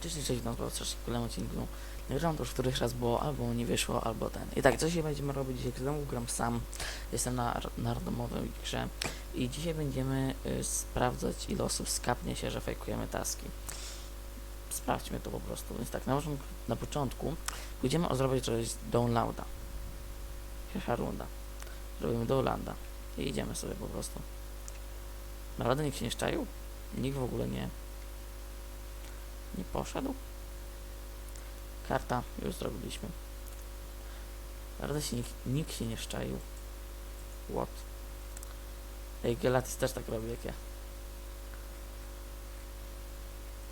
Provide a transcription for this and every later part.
Cześć, cześć, was strasznie w kolejnym odcinku. Nagrałem to już któryś raz, bo albo nie wyszło, albo ten. I tak, co dzisiaj będziemy robić? Dzisiaj znowu gram sam. Jestem na, na randomowej grze. I dzisiaj będziemy y, sprawdzać, ile osób skapnie się, że fejkujemy taski. Sprawdźmy to po prostu. Więc tak, na, na początku pójdziemy o zrobić coś downloada. Pierwsza runda. Zrobimy downloada. I idziemy sobie po prostu. Naprawdę nikt się nie szczaił? Nikt w ogóle nie... Nie poszedł? Karta, już zrobiliśmy. Naprawdę się nikt, nikt się nie szczaił. What? Ej, Gelatis też tak robi jak ja.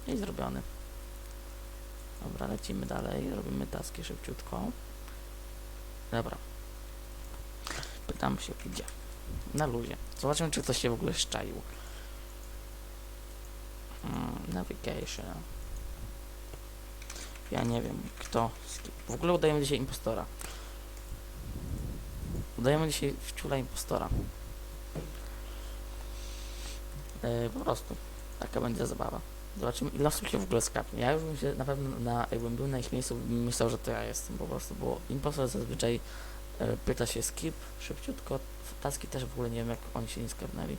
I zrobiony. Dobra, lecimy dalej. Robimy taski szybciutko. Dobra. Pytam się gdzie. Na luzie. Zobaczymy, czy ktoś się w ogóle szczaił. Hmm, navigation. Ja nie wiem, kto. W ogóle udajemy dzisiaj impostora. Udajemy dzisiaj wciula impostora. E, po prostu. Taka będzie zabawa. Zobaczymy, ile osób się w ogóle skapnie. Ja już bym się na pewno, na, jakbym był na ich miejscu, bym myślał, że to ja jestem po prostu, bo impostor zazwyczaj e, pyta się skip szybciutko. Taski też w ogóle nie wiem, jak oni się nie skapnęli.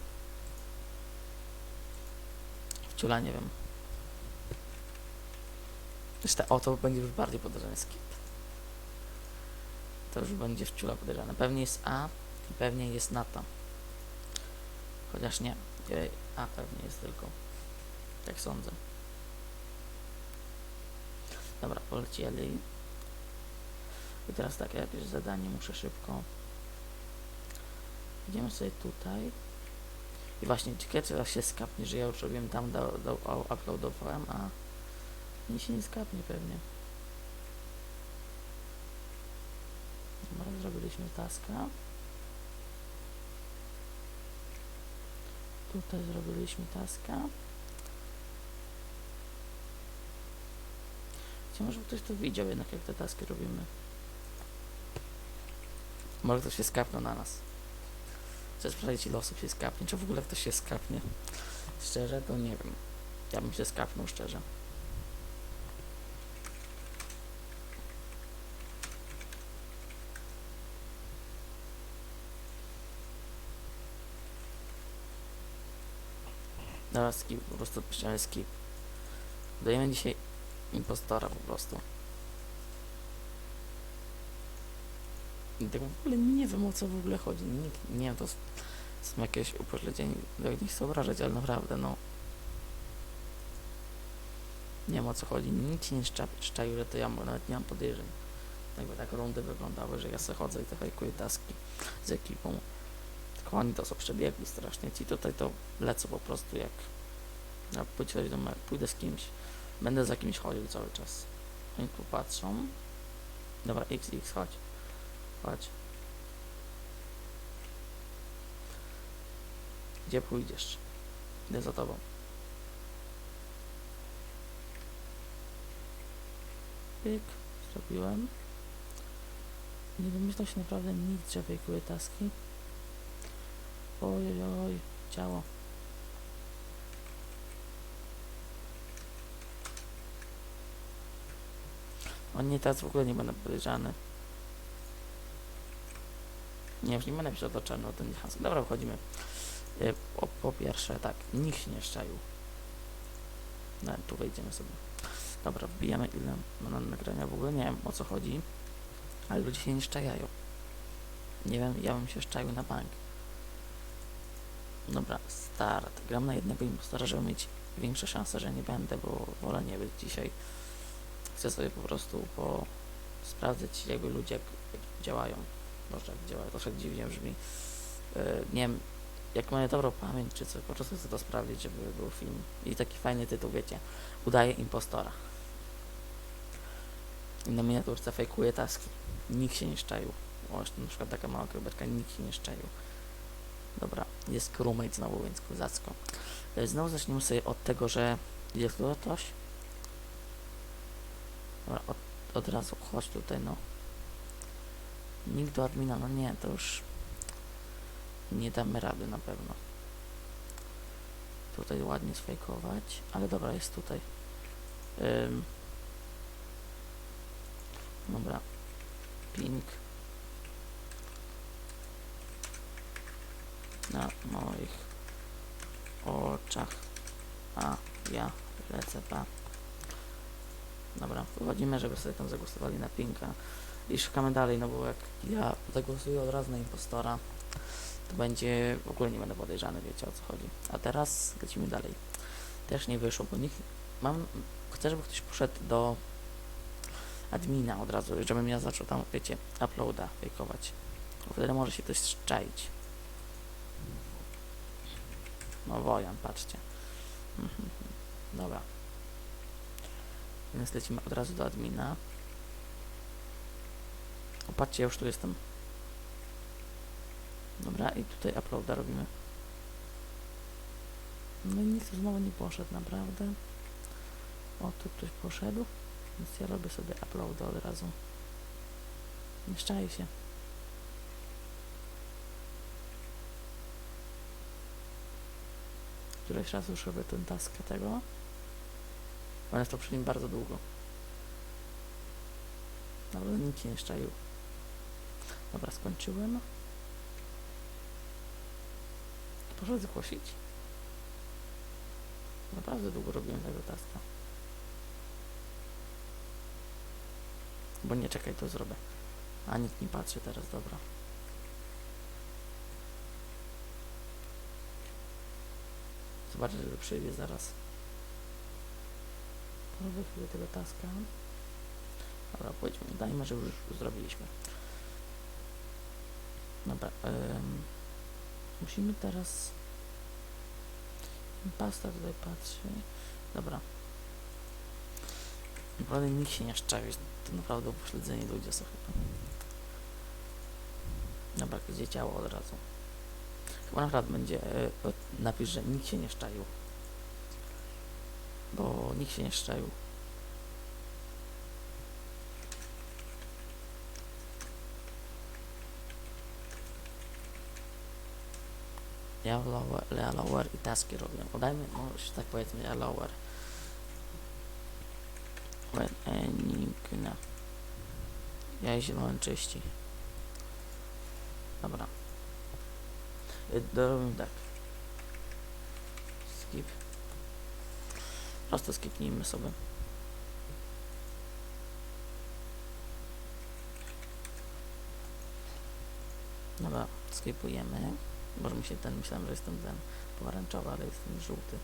Wciula nie wiem. Zresztą, o, to będzie już bardziej podejrzany skip. To już będzie wciula podejrzane. Pewnie jest A i pewnie jest Nata. Chociaż nie. A pewnie jest tylko. Tak sądzę. Dobra, polecieli. I teraz tak, jakieś zadanie muszę szybko. Idziemy sobie tutaj. I właśnie, ciekawe czy teraz się skapnie, że ja już robiłem tam, do, do, uploadowałem, a nie się nie skapnie pewnie. Dobra, zrobiliśmy taska. Tutaj zrobiliśmy taska. Gdzie może ktoś to widział jednak jak te taski robimy. Może ktoś się skapnął na nas. Chcę sprawdzić ile osób się skapnie, czy w ogóle ktoś się skapnie. Szczerze to nie wiem. Ja bym się skapnął szczerze. Dobra, skip, po prostu piszemy skip. Dajemy dzisiaj impostora po prostu. I tak w ogóle nie wiem o co w ogóle chodzi. Nikt, nie wiem, to są jakieś upośledzenie, nie chcę obrażać, ale naprawdę no. Nie wiem o co chodzi. Nikt się nie szcza- szczaił, że to ja, nawet nie mam podejrzeń. Jakby tak rundy wyglądały, że ja sobie chodzę i te fajkuję taski z ekipą. Oni to są przebiegli strasznie. Ci tutaj to lecą po prostu jak... Ja pójdę, do, pójdę z kimś. Będę za kimś chodził cały czas. Oni tu patrzą. Dobra, XX, chodź. Chodź. Gdzie pójdziesz? Idę za tobą. Pyk. Zrobiłem. Nie domyślał się naprawdę nikt, że fejkuje taski. Oj, oj. Ciało. On nie teraz w ogóle nie będę podejrzany. Nie, już nie będę czarno, to nie hasło. Dobra, wchodzimy. E, Po, po pierwsze, tak, nikt się nie szczaił. No, tu wejdziemy sobie. Dobra, wbijamy ile ma na nagrania. W ogóle nie wiem o co chodzi, ale ludzie się nie szczajają. Nie wiem, ja bym się szczaił na bank. Dobra, start. Gram na jednego impostora, żeby mieć większe szanse, że nie będę, bo wolę nie być dzisiaj. Chcę sobie po prostu po sprawdzić jakby ludzie jak, jak działają. Może jak działają, troszkę dziwnie brzmi. Yy, nie wiem, jak mają dobrą pamięć czy coś, po prostu chcę to sprawdzić, żeby był film. I taki fajny tytuł, wiecie. Udaje impostora. I na miniaturce fejkuje taski. Nikt się nie szczaił. O, na przykład taka mała kropeczka, nikt się nie szczaił. Dobra, jest crewmate znowu, więc kozacko. Yy, Znowu zaczniemy sobie od tego, że jest tu ktoś. Dobra, od, od razu chodź tutaj, no. Nikt do admina, no nie, to już nie damy rady na pewno. Tutaj ładnie sfejkować, ale dobra, jest tutaj. Ym. Dobra. Pink. Na moich oczach. A ja lecę pa. Dobra, wychodzimy, żeby sobie tam zagłosowali na Pinka. I szukamy dalej, no bo jak ja zagłosuję od razu na impostora, to będzie, w ogóle nie będę podejrzany, wiecie o co chodzi. A teraz lecimy dalej. Też nie wyszło, bo nikt, mam, chcę, żeby ktoś poszedł do admina od razu, żebym ja zaczął tam, wiecie, uploada fejkować. Wtedy może się ktoś czaić. No Wojan, patrzcie. Dobra. Więc lecimy od razu do admina. O, patrzcie, ja już tu jestem. Dobra, i tutaj uploada robimy. No i nic tu znowu nie poszedł, naprawdę. O, tu ktoś poszedł. Więc ja robię sobie uploada od razu. Nie się. Któryś raz już robię ten task tego. Ale to przy nim bardzo długo. Naprawdę nikt nie szczaił. Dobra, skończyłem. Proszę zgłosić. Naprawdę długo robiłem tego taska. Bo nie czekaj, to zrobię. A nikt nie patrzy teraz, dobra. Zobaczę, że przyjdzie zaraz. Robię chwilę tego taska. Dobra, pójdźmy. Dajmy, że już zrobiliśmy. Dobra. ym, musimy teraz... Pasta tutaj patrzy. Dobra. Naprawdę nikt się nie szczawi. To naprawdę upośledzeni ludzie są chyba. Dobra, gdzie ciało od razu? Chyba naprawdę będzie e, o- napis, że nikt się nie szczaił. Bo nikt się nie szczaił. Ja lower, i taski robię. Podajmy, no że tak powiedzmy, ja lower. When enigna. Ja i zielony czyści. Dobra. Y, Dorobimy tak. Skip. Prosto skipnijmy sobie. Dobra, skipujemy. Może mi się ten, myślałem, że jestem ten pomarańczowy, ale jestem żółty.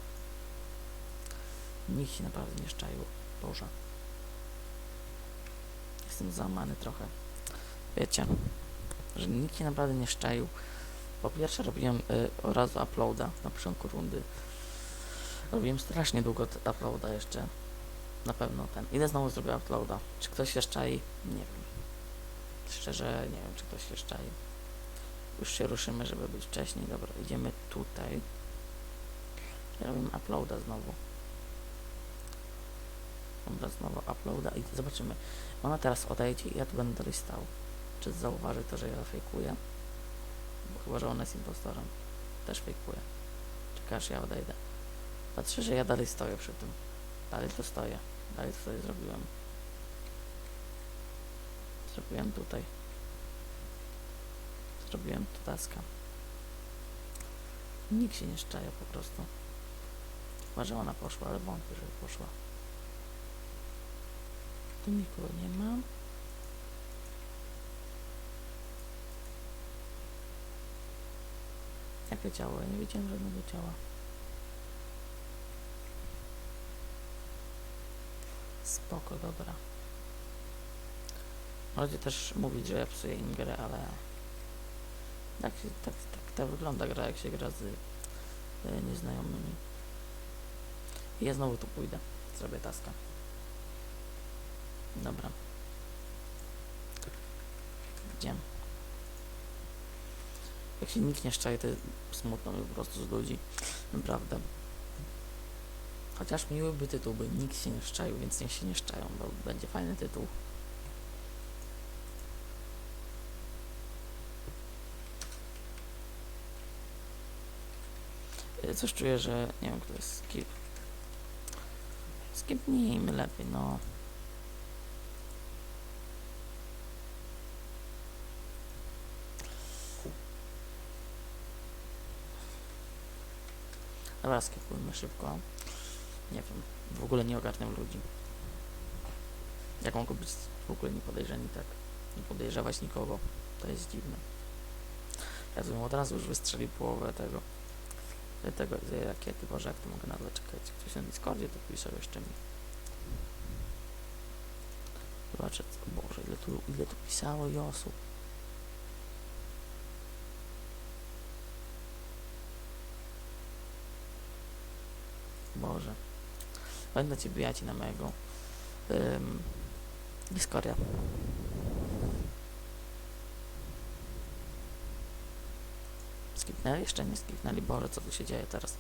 Nikt się naprawdę nie szczaił. Boże. Jestem załamany trochę. Wiecie, że nikt się naprawdę nie szczaił. Po pierwsze robiłem y, od razu uploada na początku rundy. Robiłem strasznie długo uploada jeszcze. Na pewno ten. Ile znowu zrobię uploada? Czy ktoś się szczai? Nie wiem. Szczerze nie wiem, czy ktoś się szczai. Już się ruszymy, żeby być wcześniej. Dobra, idziemy tutaj. Robimy uploada znowu. Dobra, znowu uploada i zobaczymy. Ona teraz odejdzie i ja tu będę dalej stał. Czy zauważy to, że ja fejkuję? Chyba, że ona jest impostorem. Też fejkuje. Czeka aż ja odejdę. Patrzę, że ja dalej stoję przy tym. Dalej to stoję. Dalej to zrobiłem. Zrobiłem tutaj. Zrobiłem tu taska. Nikt się nie szczaja po prostu. Chyba, że ona poszła, ale wątpię, żeby poszła. Tu nikogo nie ma. Jakie ciało? Ja nie widziałem żadnego ciała. Spoko, dobra. Możecie też mówić, że ja psuję im grę, ale tak, tak, tak, tak wygląda gra, jak się gra z y, nieznajomymi. I ja znowu tu pójdę. Zrobię taska. Dobra. Idziemy. Jak się nikt nie szczai, to smutno mi po prostu z ludzi. Naprawdę. Chociaż miły by tytuł, by nikt się nie szczaił, więc niech się nie szczają, bo będzie fajny tytuł. Y, Coś czuję, że nie wiem kto jest skip. Skipnijmy lepiej, no. Dobra, skipujmy szybko. Nie wiem, w ogóle nie ogarniam ludzi. Jak mogą być w ogóle niepodejrzani tak? Nie podejrzewać nikogo. To jest dziwne. Ja bym od razu już wystrzelił połowę tego. Tego, tej rakiety. Boże, jak to mogę nazwać? Czekać. Ktoś na Discordzie to pisał jeszcze mi. Zobaczę, Boże, ile tu, ile tu pisało i osób. Boże. Będę cię bijać na mojego um, Discordia. Skipnęli? Jeszcze nie skipnęli. Boże, co tu się dzieje teraz?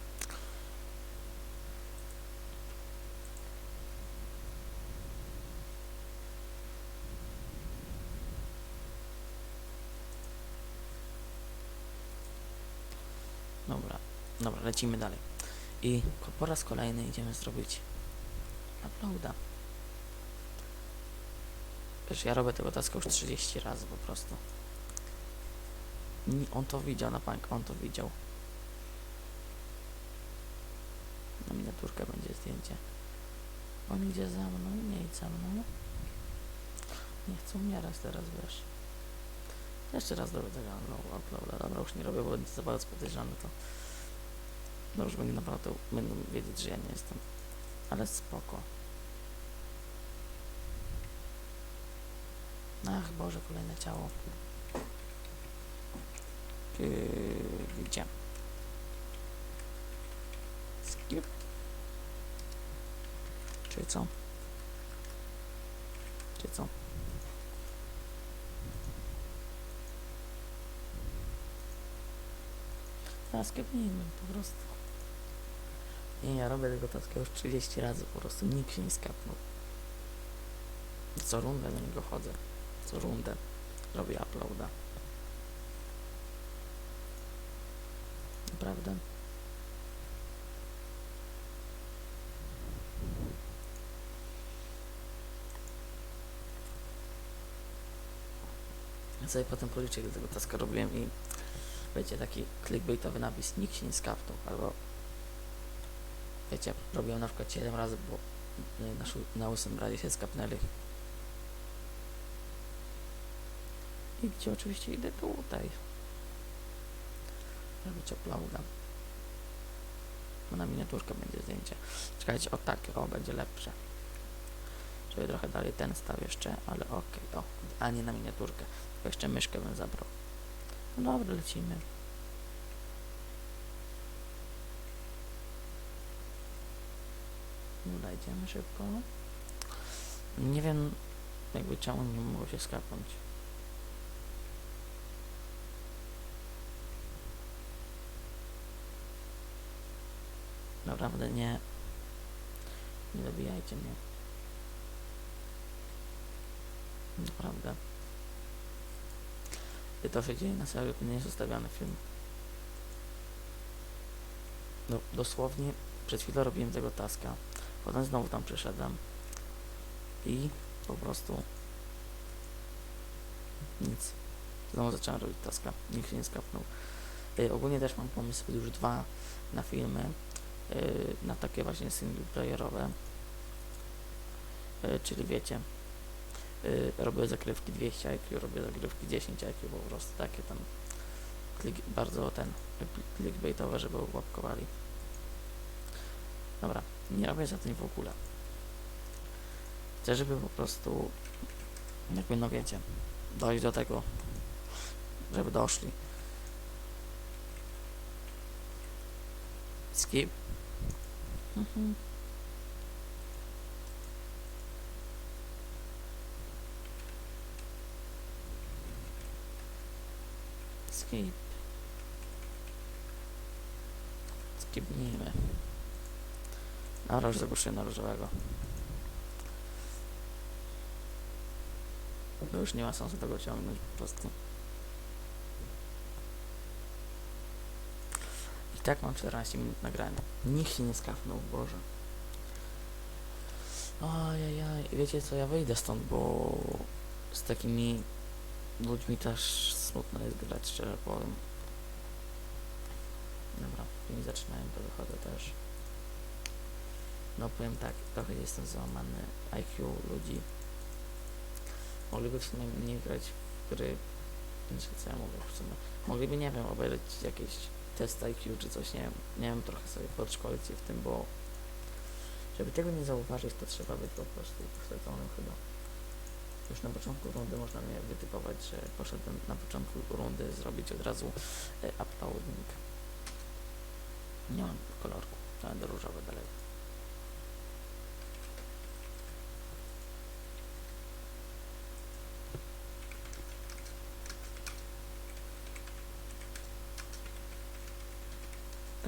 Dobra, dobra, lecimy dalej. I po raz kolejny idziemy zrobić uploada. Wiesz, ja robię tego taska już 30 razy po prostu. On to widział na bank, on to widział. Na miniaturkę będzie zdjęcie. On idzie za mną, nie idź za mną. Nie chcę umierać teraz, wiesz. Jeszcze raz robię tego uplo- uploada. Dobra, już nie robię, bo za bardzo podejrzane to. No już będzie naprawdę, będą wiedzieć, że ja nie jestem. Ale spoko. Ach Boże, kolejne ciało. Yy, gdzie? Skip. Czy co? Czy co? A skipnijmy po prostu. Nie, ja robię tego taska już 30 razy, po prostu nikt się nie skapnął. Co rundę do niego chodzę. Co rundę robię uploada. Naprawdę. Ja sobie potem policzę, ile tego taska robiłem i wiecie, taki clickbaitowy napis, nikt się nie skapnął, albo wiecie, robiłem na przykład 7 razy, bo y, na, szó- na 8 razie się skapnęli. I gdzie oczywiście idę tutaj. Robić uploada. Bo na miniaturkę będzie zdjęcie. Czekajcie, o tak, o, będzie lepsze. Żeby trochę dalej ten stał jeszcze, ale okej, o, a nie na miniaturkę. Tylko jeszcze myszkę bym zabrał. No dobra, lecimy. Dobra, idziemy szybko. Nie wiem, jakby czemu nie mogło się skapnąć. Naprawdę nie. Nie dobijajcie mnie. Naprawdę. I to się dzieje na serio, nie jest film. No, dosłownie przed chwilą robiłem tego taska. Potem znowu tam przyszedłem. I po prostu nic. Znowu zacząłem robić taska. Nikt się nie skapnął. Y, ogólnie też mam pomysł już dwa na filmy. Y, na takie właśnie singleplayerowe. Y, czyli wiecie, y, robię zagrywki 200 IQ, robię zagrywki 10 IQ, po prostu takie tam klik, bardzo ten clickbaitowe, żeby łapkowali. Dobra, nie robię za tym w ogóle. Chcę, żeby po prostu jakby no wiecie, dojść do tego, żeby doszli. Skip. Mhm. Skip. Skipnijmy. Dobra, już zagłuszyłem na różowego. To już nie ma sensu tego ciągnąć po prostu. I tak mam 14 minut nagrania. Nikt się nie skapnął, Boże. Ajajaj, wiecie co, ja wyjdę stąd, bo z takimi ludźmi też smutno jest grać, szczerze powiem. Dobra, oni zaczynają, to wychodzę też. No powiem tak, trochę jestem załamany IQ ludzi. Mogliby w sumie nie grać w gry, znaczy co ja mówię w sumie. Mogliby, nie wiem, obejrzeć jakieś test IQ czy coś, nie wiem, nie wiem, trochę sobie podszkolić się w tym, bo żeby tego nie zauważyć, to trzeba być po prostu uśledzonym chyba. Już na początku rundy można mnie wytypować, że poszedłem na początku rundy zrobić od razu e, uploading. Nie mam kolorku, będę różowy dalej.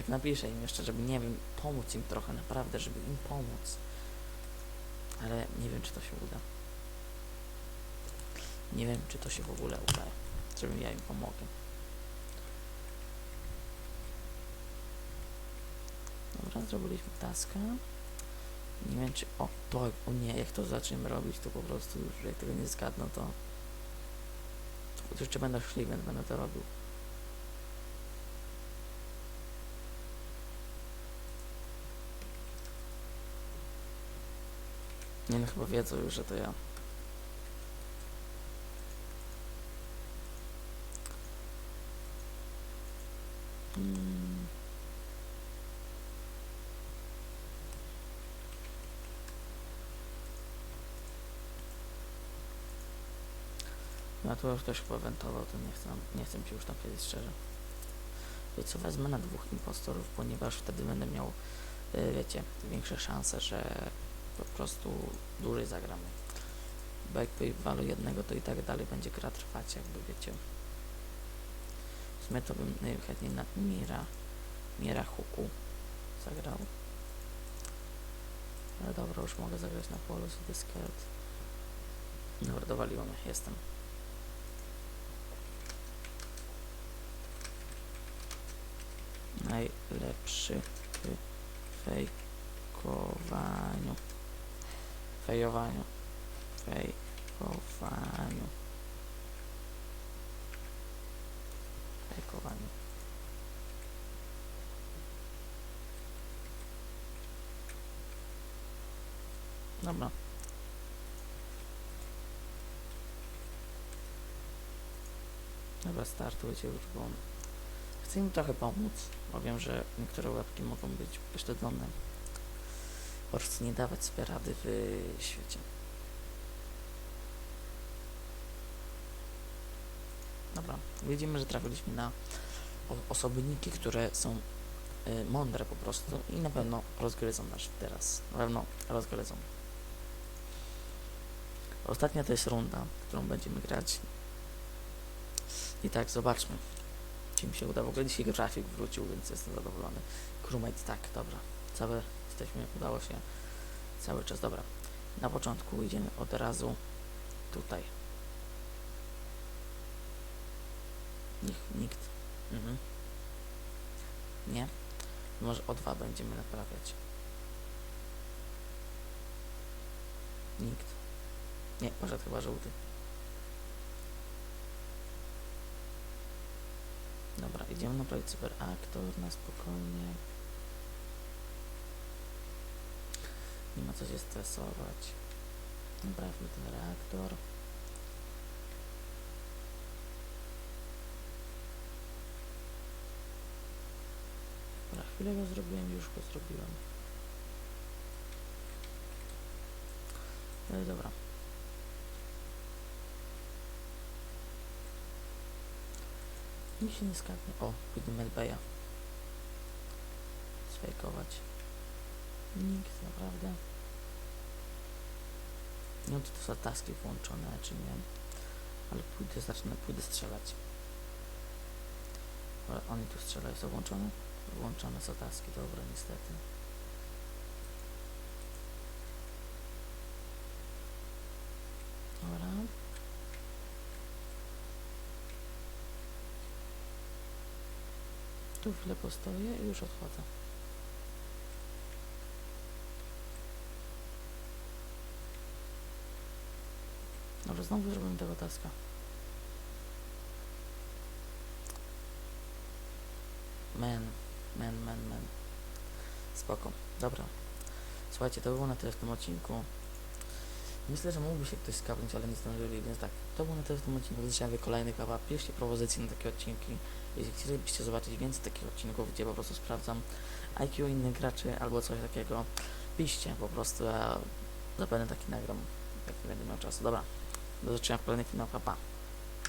Napiszę im jeszcze, żeby, nie wiem, pomóc im trochę, naprawdę, żeby im pomóc. Ale nie wiem, czy to się uda. Nie wiem, czy to się w ogóle uda, żebym ja im pomogę. Dobra, zrobiliśmy taskę. Nie wiem, czy... O, to... O nie, jak to zaczniemy robić, to po prostu już, jak tego nie zgadnę, to... to jeszcze będę szli, będę to robił. Nie no, chyba wiedzą już, że to ja. Mm. No to już też chyba to nie chcę, nie chcę ci już tam powiedzieć szczerze. Wiecie co, wezmę na dwóch impostorów, ponieważ wtedy będę miał, y, wiecie, większe szanse, że po prostu dłużej zagramy. Bo jak walu jednego, to i tak dalej będzie gra trwać, jakby wiecie. W sumie to bym najchętniej na Mira, Mira Huku zagrał. Ale dobra, już mogę zagrać na polu z Discord. Dobra, dowaliło mnie, jestem. Najlepszy w fejkowaniu. Fejowaniu. Fejkowaniu. Fejkowaniu. Dobra. Dobra, startujcie już, bo chcę im trochę pomóc, bo wiem, że niektóre łapki mogą być pośledzone. Po prostu nie dawać sobie rady w świecie. Dobra, widzimy, że trafiliśmy na osobniki, które są y, mądre po prostu i na pewno rozgryzą nas teraz. Na pewno rozgryzą. Ostatnia to jest runda, którą będziemy grać. I tak, zobaczmy, czy mi się uda. W ogóle dzisiaj grafik wrócił, więc jestem zadowolony. Crewmate, tak, dobra. Całe jesteśmy, udało się cały czas, dobra. Na początku idziemy od razu tutaj. Niech nikt. Mhm. Nie? Może o dwa będziemy naprawiać. Nikt. Nie, poszedł chyba żółty. Dobra, idziemy naprawić cyberaktor na spokojnie. Nie ma co się stresować. Naprawmy ten reaktor. Na chwilę go zrobiłem, już go zrobiłem. No i dobra. Nikt się nie skapnie. O, pójdę Medbaya. Sfejkować. Nikt, naprawdę. Nie wiem, czy to są taski włączone, czy nie. Ale pójdę, zacznę, pójdę strzelać. Ale oni tu strzelają, są włączone? Włączone są taski, dobra, niestety. Dobra. Tu chwilę postoję i już odchodzę. Dobra, znowu zrobimy tego taska. Man, man, man, man. Spoko. Dobra. Słuchajcie, to było na tyle w tym odcinku. Myślę, że mógłby się ktoś skapnąć, ale nie zdążyli, więc tak. To było na tyle w tym odcinku. Dzisiaj kolejny kawał. Piszcie propozycje na takie odcinki. Jeśli chcielibyście zobaczyć więcej takich odcinków, gdzie po prostu sprawdzam IQ innych graczy albo coś takiego, piszcie po prostu, ja zapewne taki nagram, jak nie będę miał czasu. Dobra, do zobaczenia w kolejnych filmach, pa pa.